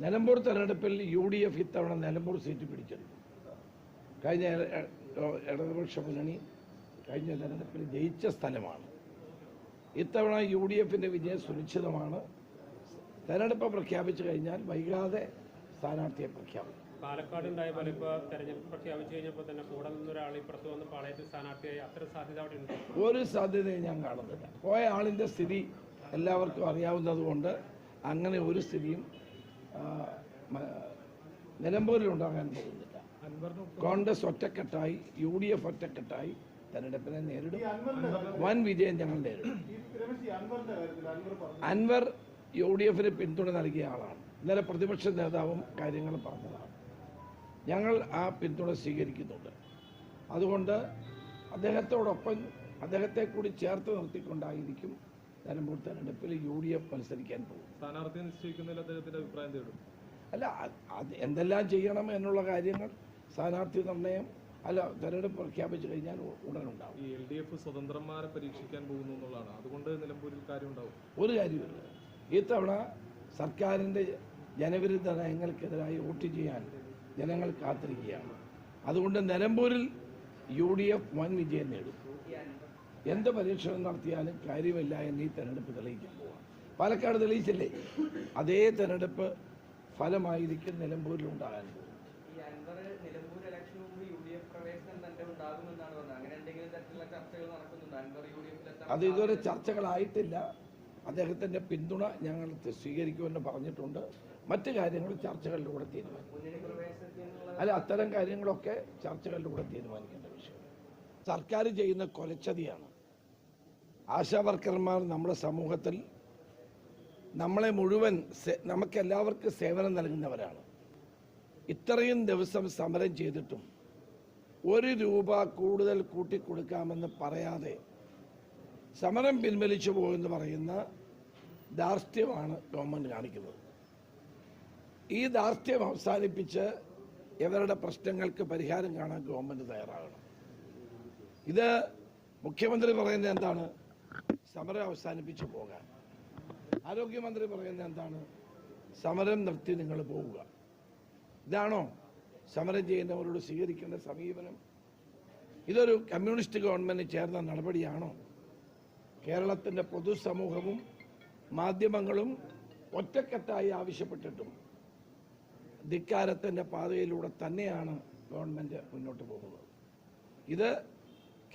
നിലമ്പൂർ തെരഞ്ഞെടുപ്പിൽ U D F ഇത്തവണ Nilambur seat പിടിച്ചെടുത്തു. കഴിഞ്ഞ ഇട- ഇട- ഇടതുപക്ഷ മുന്നണി കഴിഞ്ഞ തെരഞ്ഞെടുപ്പിൽ ജയിച്ച സ്ഥലമാണ്. ഇത്തവണ യു ഡി എഫിന്റെ വിജയം സുനിശ്ചിതമാണ് തെരഞ്ഞെടുപ്പ് പ്രഖ്യാപിച്ചു കഴിഞ്ഞാൽ വൈകാതെ സ്ഥാനാർത്ഥിയെ പ്രഖ്യാപിക്കും. പാലക്കാട് ഉണ്ടായ പോലെ ഇപ്പോൾ തെരഞ്ഞെടുപ്പ് പ്രഖ്യാപിച്ചു കഴിഞ്ഞപ്പോൾ തന്നെ കൂടെ നിന്നൊരാൾ ഇപ്പുറത്ത് വന്ന് പാളയത്തിൽ സ്ഥാനാർത്ഥിയായി. അത്ര സാധ്യത അവിടെ ഉണ്ട്. ഒരു സാധ്യതയും ഞാൻ കാണുന്നില്ല. പോയ ആളിന്റെ സ്ഥിതി എല്ലാവർക്കും അറിയാവുന്നതുകൊണ്ട് അങ്ങനെ ഒരു സ്ഥിതിയും നിലമ്പൂരിൽ ഉണ്ടാകാൻ പോകുന്നില്ല. കോൺഗ്രസ് ഒറ്റക്കെട്ടായി യു ഡി എഫ് ഒറ്റക്കെട്ടായി തെരഞ്ഞെടുപ്പിനെ നേരിടും. വൻ വിജയം ഞങ്ങൾ നേരിടും. അൻവർ യു ഡി എഫിന് പിന്തുണ നൽകിയ ആളാണ്. ഇന്നലെ പ്രതിപക്ഷ നേതാവും കാര്യങ്ങൾ പറഞ്ഞതാണ്. ഞങ്ങൾ ആ പിന്തുണ സ്വീകരിക്കുന്നുണ്ട്. അതുകൊണ്ട് അദ്ദേഹത്തോടൊപ്പം അദ്ദേഹത്തെ കൂടി ചേർത്ത് നിർത്തിക്കൊണ്ടായിരിക്കും നിലമ്പൂർ തെരഞ്ഞെടുപ്പിൽ യു ഡി എഫ് മത്സരിക്കാൻ പോകും. സ്ഥാനാർത്ഥി നിശ്ചയിക്കുന്നതിൽ അദ്ദേഹത്തിന്റെ അഭിപ്രായം തേടും അല്ല അത് അത് എന്തെല്ലാം ചെയ്യണം എന്നുള്ള കാര്യങ്ങൾ സ്ഥാനാർത്ഥി നിർണയം അല്ല തെരഞ്ഞെടുപ്പ് പ്രഖ്യാപിച്ചു കഴിഞ്ഞാൽ ഉടൻ ഉണ്ടാവും ഈ എൽ ഡി എഫ് സ്വതന്ത്രന്മാരെ പരീക്ഷിക്കാൻ പോകുന്നു എന്നുള്ളതാണ്. അതുകൊണ്ട് നിലമ്പൂരിൽ കാര്യം ഉണ്ടാവും ഒരു കാര്യമില്ല ഇത്തവണ സർക്കാരിന്റെ ജനവിരുദ്ധ നയങ്ങൾക്കെതിരായി വോട്ട് ചെയ്യാൻ ജനങ്ങൾ കാത്തിരിക്കുകയാണ്. അതുകൊണ്ട് നിലമ്പൂരിൽ യു ഡി എഫ് വൻ വിജയം നേടും. എന്ത് പരീക്ഷണം നടത്തിയാലും കാര്യമില്ല എന്ന് ഈ തെരഞ്ഞെടുപ്പ് തെളിയിക്കാൻ പോവാം. പാലക്കാട് തെളിയിച്ചില്ലേ? അതേ തെരഞ്ഞെടുപ്പ് ഫലമായിരിക്കും നിലമ്പൂരിൽ ഉണ്ടാകാൻ പോകും അത് ഇതുവരെ ചർച്ചകളായിട്ടില്ല. അദ്ദേഹത്തിന്റെ പിന്തുണ ഞങ്ങൾ സ്വീകരിക്കുമെന്ന് പറഞ്ഞിട്ടുണ്ട്. മറ്റു കാര്യങ്ങൾ ചർച്ചകളിലൂടെ തീരുമാനിക്കും. അല്ല അത്തരം കാര്യങ്ങളൊക്കെ ചർച്ചകളിലൂടെ തീരുമാനിക്കേണ്ട വിഷയം സർക്കാർ ചെയ്യുന്ന കൊലച്ചതിയാണ്. ആശാ വർക്കർമാർ നമ്മുടെ സമൂഹത്തിൽ നമ്മളെ മുഴുവൻ നമുക്കെല്ലാവർക്കും സേവനം നൽകുന്നവരാണ്. ഇത്രയും ദിവസം സമരം ചെയ്തിട്ടും ഒരു രൂപ കൂടുതൽ കൂട്ടിക്കൊടുക്കാമെന്ന് പറയാതെ സമരം പിൻവലിച്ചു പോകുമെന്ന് പറയുന്ന ധാർഷ്ട്യമാണ് ഗവൺമെന്റ് കാണിക്കുന്നത്. ഈ ധാർഷ്ട്യം അവസാനിപ്പിച്ച് ഇവരുടെ പ്രശ്നങ്ങൾക്ക് പരിഹാരം കാണാൻ ഗവൺമെന്റ് തയ്യാറാകണം. ഇത് മുഖ്യമന്ത്രി പറയുന്നത് എന്താണ്? സമരം അവസാനിപ്പിച്ച് പോകാൻ. ആരോഗ്യമന്ത്രി പറയുന്നത് എന്താണ്? സമരം നിർത്തി നിങ്ങൾ പോവുക. ഇതാണോ? സമരം ചെയ്യുന്നവരോട് സ്വീകരിക്കേണ്ട സമീപനം? ഇതൊരു കമ്മ്യൂണിസ്റ്റ് ഗവൺമെന്റ് ചേർന്ന നടപടിയാണോ? കേരളത്തിന്റെ പൊതുസമൂഹവും മാധ്യമങ്ങളും ഒറ്റക്കെട്ടായി ആവശ്യപ്പെട്ടിട്ടും ധിക്കാരത്തിന്റെ പാതയിലൂടെ തന്നെയാണ് ഗവൺമെന്റ് മുന്നോട്ട് പോകുന്നത്. ഇത്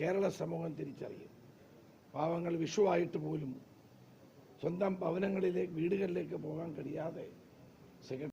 കേരള സമൂഹം തിരിച്ചറിയും പാവങ്ങൾ വിഷുവായിട്ട് പോലും സ്വന്തം ഭവനങ്ങളിലേക്ക് വീടുകളിലേക്ക് പോകാൻ കഴിയാതെ